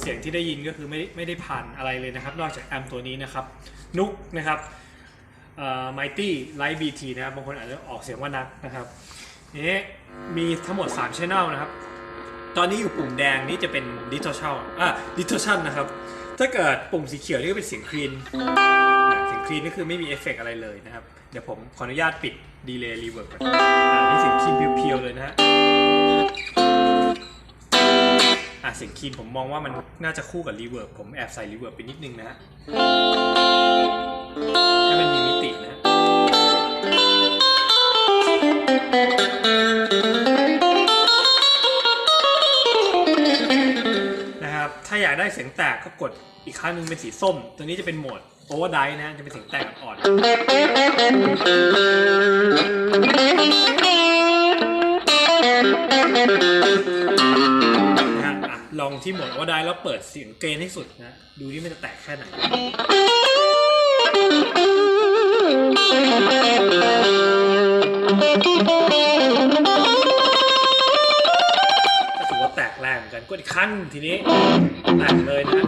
เสียงที่ได้ยินก็คือไม่ไม่ได้ผ่านอะไรเลยนะครับ นอกจากแอมตัวนี้นะครับ นุกนะครับเอ่อ Mighty Light BT นะครับบางคนอาจจะออกเสียงว่านักนะครับนี่มีทั้งหมด3 Channel นะครับ ตอนนี้อยู่ปุ่มแดงนี่จะเป็น distortion อะ distortion นะครับ ถ้าเกิดปุ่มสีเขียวนี่ก็เป็นเสียงคลีนเสียงคลีนนี่คือไม่มีเอฟเฟกต์อะไรเลยนะครับ เดี๋ยวผมขออนุญาตปิดดีเลย์รีเวิร์บก่อนอ่านี่เสียงคลีนเพียวๆเลยนะฮะ เสียงคีนผมมองว่ามันน่าจะคู่กับรีเวิร์บผมแอบใส่รีเวิร์บไปนิดนึงนะฮะให้มันมีมิตินะ นะครับ ถ้าอยากได้เสียงแตกก็กดอีกครั้งหนึงเป็นสีส้ม ตัวนี้จะเป็นโหมดโอเวอร์ไดนะจะเป็นเสียงแตกอ่อน ลองที่หมดวอร์ไดแล้วเปิดเสียงเกรนให้สุดนะ ดูที่มันจะแตกแค่ไหนก็ถือว่าแตกแรงเหมือนกันกดอีกครั้งทีนี้แตกเลยนะ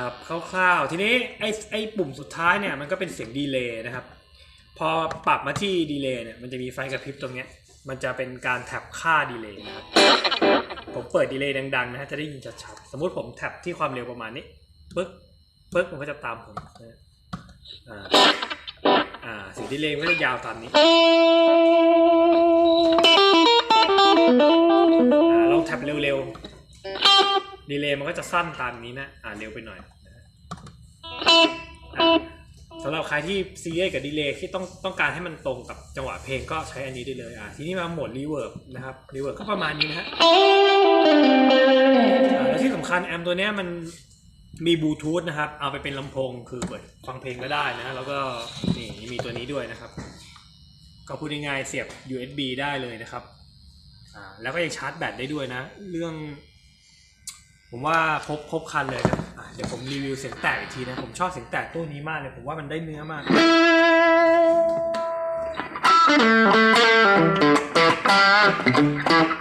นะครับคร่าวๆทีนี้ไอ้ไอ้ปุ่มสุดท้ายเนี่ยมันก็เป็นเสียงดีเลย์นะครับ พอปรับมาที่ดีเลย์เนี่ยมันจะมีไฟกระพริบตรงเนี้ยมันจะเป็นการแท็บค่าดีเลย์นะครับผมเปิดดีเลย์ดังๆนะฮะจะได้ยินชัดๆสมมุติผมแท็บที่ความเร็วประมาณนี้ปึ๊กปึ๊กมันก็จะตามผมนะอ่าอ่าเสียงดีเลย์มันก็จะยาวตามนี้ ดีเลย์มันก็จะสั้นตามนี้นะ อ่าเร็วไปหน่อยนะสำหรับใครที่ซีเรียสกับดีเลย์ที่ต้องต้องการให้มันตรงกับจังหวะเพลงก็ใช้อันนี้ได้เลยอ่าทีนี้มาโหมดรีเวิร์บนะครับรีเวิร์บก็ประมาณนี้นะฮะอ่าแล้วที่สำคัญแอมตัวเนี้ยมันมีบลูทูธนะครับ เอาไปเป็นลำโพงคือเปิดฟังเพลงก็ได้นะ แล้วก็นี่มีตัวนี้ด้วยนะครับ ก็พูดง่ายๆเสียบ USB ได้เลยนะครับ อ่าแล้วก็ยังชาร์จแบตได้ด้วยนะ เรื่อง ผมว่าครบครบคันเลยนะอะเดี๋ยวผมรีวิวเสียงแตกอีกทีนะ ผมชอบเสียงแตกตัวนี้มากเลยผมว่ามันได้เนื้อมาก Thank